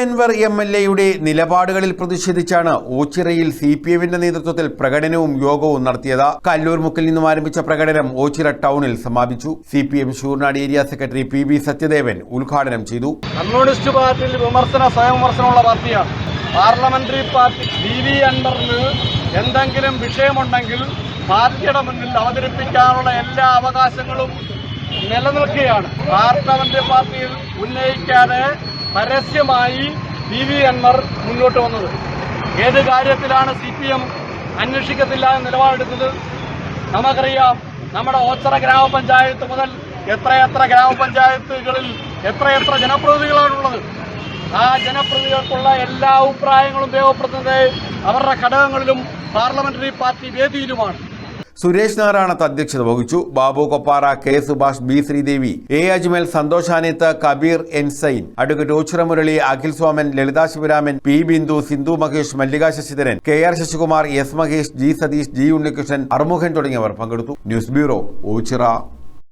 Anwar M L എയുടെ നിലപാടുകളിൽ പ്രതിഷേധിച്ചാണ് ഓച്ചിറയിൽ സി പി എമ്മിന്റെ നേതൃത്വത്തിൽ പ്രകടനവും യോഗവും നടത്തിയത്. കല്ലൂർ മുക്കിൽ നിന്നും ആരംഭിച്ച പ്രകടനം ഓച്ചിറ ടൗണിൽ സമാപിച്ചു. C P M Sooranad area secretary P V Sathyadevan ഉദ്ഘാടനം ചെയ്തു. കമ്മ്യൂണിസ്റ്റ് പാർട്ടിയിൽ വിമർശന സ്വയം വിമർശനമുള്ള പാർട്ടിയാണ്. പാർലമെന്ററി പാർട്ടി പി വി അൻവറിന് എന്തെങ്കിലും വിഷയമുണ്ടെങ്കിൽ പാർട്ടിയുടെ മുന്നിൽ അവതരിപ്പിക്കാനുള്ള എല്ലാ അവകാശങ്ങളും നിലനിൽക്കുകയാണ്. പാർലമെന്ററി പാർട്ടിയിൽ ഉന്നയിക്കാതെ പരസ്യമായി ബി വി അൻവർ മുന്നോട്ട് വന്നത്. ഏത് കാര്യത്തിലാണ് സി പി എം അന്വേഷിക്കത്തില്ല എന്ന് നിലപാടെടുത്തത്? നമുക്കറിയാം നമ്മുടെ ഓച്ചറ ഗ്രാമപഞ്ചായത്ത് മുതൽ എത്രയെത്ര ഗ്രാമപഞ്ചായത്തുകളിൽ എത്രയെത്ര ജനപ്രതിനിധികളാണുള്ളത് ആ ജനപ്രതിനിധികൾക്കുള്ള എല്ലാ അഭിപ്രായങ്ങളും ഉപയോഗപ്പെടുത്തുന്നത് അവരുടെ ഘടകങ്ങളിലും പാർലമെന്ററി പാർട്ടി വേദിയിലുമാണ്. സുരേഷ് നാരായണത്ത് അധ്യക്ഷത വഹിച്ചു. Babu Koppara K Subhash B Sreedevi A Ajmal Santhosh Kabeer ensign advocate Ochira Murali Akhil Swaman Lalitha Sivaraman P Bindu Sindhu Mahesh Mallika Sasidharan K R Sasikumar S Mahesh G Satheesh G Unnikrishnan Arumukhan തുടങ്ങിയവർ പങ്കെടുത്തു. News bureau Ochira.